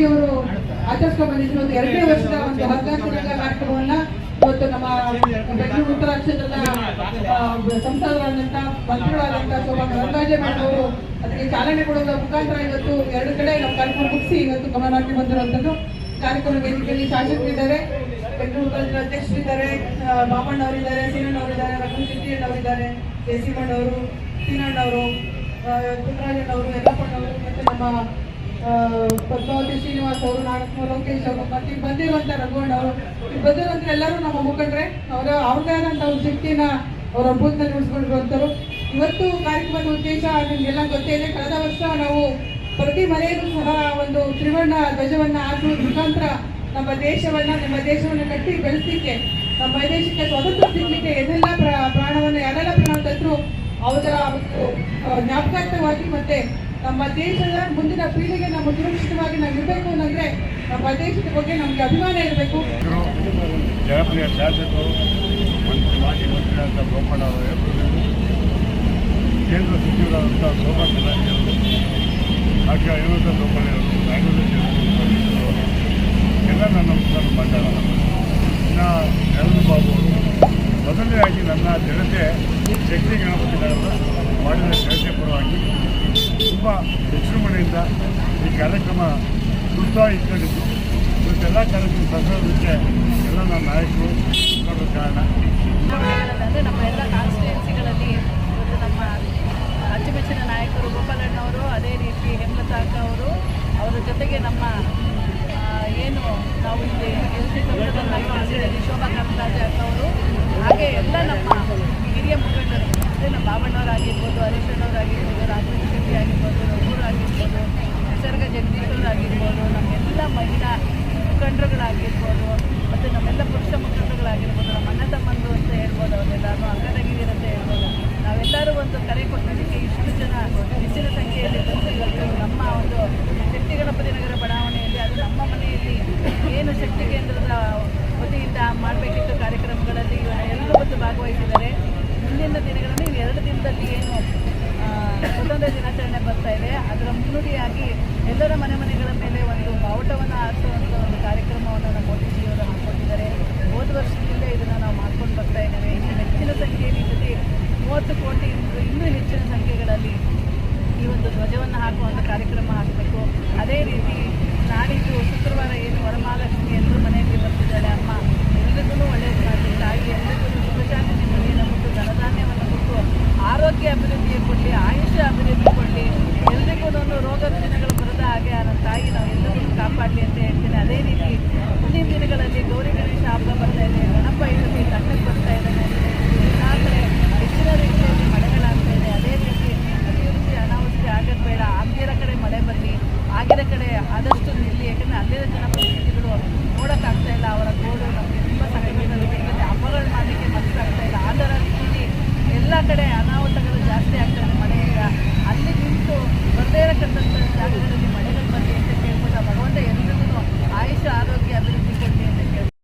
ಮೋದಿಜಿಯವರು ಆಚರಿಸ್ಕೊಂಡು ಬಂದಿದ್ರು. ಒಂದು ಎರಡನೇ ವರ್ಷದ ಒಂದು ಹಗ್ಗಾಂತರಂಗ ಕಾರ್ಯಕ್ರಮವನ್ನ ಇವತ್ತು ನಮ್ಮ ಬೆಂಗಳೂರು ಉತ್ತರ ಕ್ಷೇತ್ರದ ಆ, ಸಂಸದರಾದಂತ ಮಂತ್ರಿಗಳಾದಂತ ಶೋಭಾ ಕರಂದಾಜೆ ಮೇಡಮ್ ಅವರು ಅದಕ್ಕೆ ಚಾಲನೆ ಕೊಡೋದ್ರ ಮುಖಾಂತರ ಇವತ್ತು ಎರಡು ಕಡೆ ನಮ್ಮ ಕಾರ್ಯಕ್ರಮ ಮುಗಿಸಿ ಇವತ್ತು ಗಮನಕ್ಕೆ ಬಂದಿರುವಂತದ್ದು ಕಾರ್ಯಕ್ರಮ ವೇದಿಕೆಯಲ್ಲಿ ಶಾಸಕರಿದ್ದಾರೆ ಬೆಂಗಳೂರು ಜಿಲ್ಲಾ ಅಧ್ಯಕ್ಷರಿದ್ದಾರೆ ಬಾಮಣ್ಣ ಅವರಿದ್ದಾರೆ ಸೀನಣ್ಣ ಅವರಿದ್ದಾರೆ ರಘು ಶೆಟ್ಟಿಯಣ್ಣ ಅವರಿದ್ದಾರೆ ಕೆ ಸೀನಣ್ಣವರು ಅವರು ಸೀನಣ್ಣ ಅವರು ಪುಟ್ಟರಾಜಣ್ಣ ಅವರು ಯಲ್ಲಪ್ಪಣ್ಣವರು ಮತ್ತೆ ನಮ್ಮ ಪದ್ಮಾವತಿ ಶ್ರೀನಿವಾಸ್ ಅವರು ನಾಗಪ್ಪ ಲೋಕೇಶ್ ಅವರು, ಮತ್ತೆ ಈಗ ಬಂದಿರುವಂತ ರಘುವಣ್ಣ ಅವರು ಈಗ ಬಂದಿರುವಂತ ಎಲ್ಲರೂ ನಮ್ಮ ಮುಖಂಡ್ರೆ, ಅವರ ಅವ್ರದೇ ಆದಂತ ಒಂದು ಶಕ್ತಿನ ಅವರ ಅದ್ಭುತದಲ್ಲಿ ಉಳಿಸ್ಕೊಂಡಿರುವಂತರು ಇವತ್ತು ಕಾರ್ಯಕ್ರಮದ ಉದ್ದೇಶ ನಿಮ್ಗೆಲ್ಲ ಗೊತ್ತೇ ಇದೆ. ಕಳೆದ ವರ್ಷ ನಾವು ಪ್ರತಿ ಮನೆಯಲ್ಲೂ ಸಹ ಒಂದು ತ್ರಿವರ್ಣ ಧ್ವಜವನ್ನ ಹಾಕುವ ಮುಖಾಂತರ ನಮ್ಮ ದೇಶವನ್ನ ನಮ್ಮ ದೇಶವನ್ನ ಕಟ್ಟಿ ಬೆಳೆಸಲಿಕ್ಕೆ, ನಮ್ಮ ದೇಶಕ್ಕೆ ಸ್ವಾತಂತ್ರ್ಯ ಸಿಗ್ಲಿಕ್ಕೆ ಎಲ್ಲೆಲ್ಲ ಪ್ರಾಣವನ್ನು, ಯಾರೆಲ್ಲ ಪ್ರಾಣ ತಂದ್ರು, ಅವರ ಜ್ಞಾಪಕಾರ್ಥವಾಗಿ ಮತ್ತೆ ನಮ್ಮ ದೇಶದ ಮುಂದಿನ ಪೀಳಿಗೆ ನಮ್ಮ ಸುರಕ್ಷಿತವಾಗಿ ನಾವು ಇರಬೇಕು ಅನ್ನೋದ್ರೆ ನಮ್ಮ ದೇಶದ ಬಗ್ಗೆ ನಮ್ಗೆ ಅಭಿಮಾನ ಇರಬೇಕು. ಜನಪ್ರಿಯ ಶಾಸಕರು ಮಾಜಿ ಮಂತ್ರಿಯಾದಂಥ ಗೋಪಾಲ ಅವರು ಕೇಂದ್ರ ಸಚಿವರಾದಂಥ ಶೋಭಾ ಕರಂದ್ಲಾಜೆ ಅವರು, ಹಾಗೆ ಹೇಮಂತ ಗೋಪಾಲೆ ಅವರು ಬ್ಯಾಂಗ್ಳೂರು ಎಲ್ಲ ನನ್ನ ಮುಖಂಡ ಮಂಡಳ ಇನ್ನು ನರೇಂದ್ರ ಬಾಬು ಅವರು ಆಗಿ ನನ್ನ ಜನತೆ ಶಕ್ತಿ ಗಣಪತಿ ಮಾಡಿದ ಜನತೆ ಪರವಾಗಿ ತುಂಬ ವಿಜೃಂಭಣೆಯಿಂದ ಈ ಕಾರ್ಯಕ್ರಮ ಉತ್ಸಾಹ ಇಟ್ಕೊಂಡಿದ್ದು ಇವತ್ತೆಲ್ಲ ಕಾರ್ಯಕ್ರಮ ಸಫಲಕ್ಕೆ ಎಲ್ಲ ನಮ್ಮ ನಾಯಕರು ಮುಖಂಡರ ಕಾರಣ. ನಮ್ಮ ಎಲ್ಲ ಕಾನ್ಸ್ಟಿಟ್ಯೂನ್ಸಿಗಳಲ್ಲಿ ನಮ್ಮ ಅಚ್ಚುಮೆಚ್ಚಿನ ನಾಯಕರು ಗೋಪಾಲಣ್ಣವರು, ಅದೇ ರೀತಿ ಹೇಮಲತಾ ಅಕ್ಕ ಅವರು ಅವರ ಜೊತೆಗೆ ನಮ್ಮ ಏನು ನಾವು ಇಲ್ಲಿ ಎಲ್ ಸಿ ಶೋಭಾ ಕಾಮರಾಜೆ ಅಕ್ಕ ಅವರು ಹಾಗೆ ಎಲ್ಲ ನಮ್ಮ ಹಿರಿಯ ಮುಖಂಡರು, ಅಂದರೆ ನಮ್ಮ ಬಾಬಣ್ಣವರಾಗಿರ್ಬೋದು ಹರೀಶ್ ಅಣ್ಣವರಾಗಿರ್ಬೋದು ರಾಘವೇಂದ್ರ ಶೆಟ್ಟಿ ಆಗಿರ್ಬೋದು ರಘುರು ಆಗಿರ್ಬೋದು ನಿಸರ್ಗ ಜಗದೀಶರಾಗಿರ್ಬೋದು ನಮ್ಮೆಲ್ಲ ಮಹಿಳಾ ಮುಖಂಡರುಗಳಾಗಿರ್ಬೋದು, ಮತ್ತು ನಮ್ಮೆಲ್ಲ ಪುರುಷ ಮುಖಂಡರುಗಳಾಗಿರ್ಬೋದು, ನಮ್ಮ ಅಣ್ಣ ತಮ್ಮಂದು ಅಂತ ಹೇಳ್ಬೋದು ಅವರೆಲ್ಲರೂ. ಅಕ್ಕ ಮೂವತ್ತು ಕೋಟಿ ಇನ್ನೂ ಹೆಚ್ಚಿನ ಸಂಖ್ಯೆಗಳಲ್ಲಿ ಈ ಒಂದು ಧ್ವಜವನ್ನು ಹಾಕುವಂಥ ಕಾರ್ಯಕ್ರಮ ಹಾಕಬೇಕು ಅದೇ ರೀತಿ ನಾಡಿದ್ದು ಶುಕ್ರವಾರ ಏನು ವರಮಹಾಲಕ್ಷ್ಮಿ ಎಂದು ಮನೆಯಲ್ಲಿ ಬರ್ತಿದ್ದಾಳೆ ಅಮ್ಮ. ಎಲ್ರಿಗೂ ಒಳ್ಳೆಯದು ಮಾಡಿ ತಾಯಿ ಎಲ್ರಿಗೂ ಶುಭಶಾಂತಿ ಮನೆಯನ್ನು ನಮಗೂ ಧನಧಾನ್ಯವನ್ನು ಕೊಟ್ಟು ಆರೋಗ್ಯ ಅಭಿವೃದ್ಧಿ ಕೊಡಲಿ ಆಯುಷ ಅಭಿವೃದ್ಧಿ ಕೊಡಲಿ ಎಲ್ರಿಗೂ ರೋಗ ರುಜಿನಗಳು ಬರದ ಹಾಗೆ ನನ್ನ ತಾಯಿ ನಾವು ಎಲ್ಲರಿಗೂ ಕಾಪಾಡಲಿ ಅಂತ ಹೇಳಿ. ಆಗಿರೋ ಕಡೆ ಆದಷ್ಟು ನಿಲ್ಲಿ. ಯಾಕಂದರೆ ಅಲ್ಲಿರೋ ಜನಪ್ರತಿನಿಧಿಗಳು ನೋಡೋಕ್ಕಾಗ್ತಾ ಇಲ್ಲ. ಅವರ ಗೋಡು ನಮಗೆ ತುಂಬ ಸಂಘಟನೆ ಹಬ್ಬಗಳು ಮಾಡಲಿಕ್ಕೆ ಮನಸ್ಸಾಗ್ತಾ ಇಲ್ಲ. ಆ ಥರ ರೀತಿಯಲ್ಲಿ ಎಲ್ಲ ಕಡೆ ಅನಾಹುತಗಳು ಜಾಸ್ತಿ ಆಗ್ತದೆ ಮಳೆಯಿಂದ ಅಲ್ಲಿ ನಿಂತು ಬರದೇ ಇರತಕ್ಕಂಥ ಜಾಗಗಳಲ್ಲಿ ಮಳೆಗಳು ಬರಲಿ ಅಂತ ಕೇಳ್ಬೋದು ಭಗವಂತ ಎಲ್ಲರಿಗೂ ಆಯುಷ್ಯ ಆರೋಗ್ಯ ಅಭಿವೃದ್ಧಿ ಕೊಟ್ಟು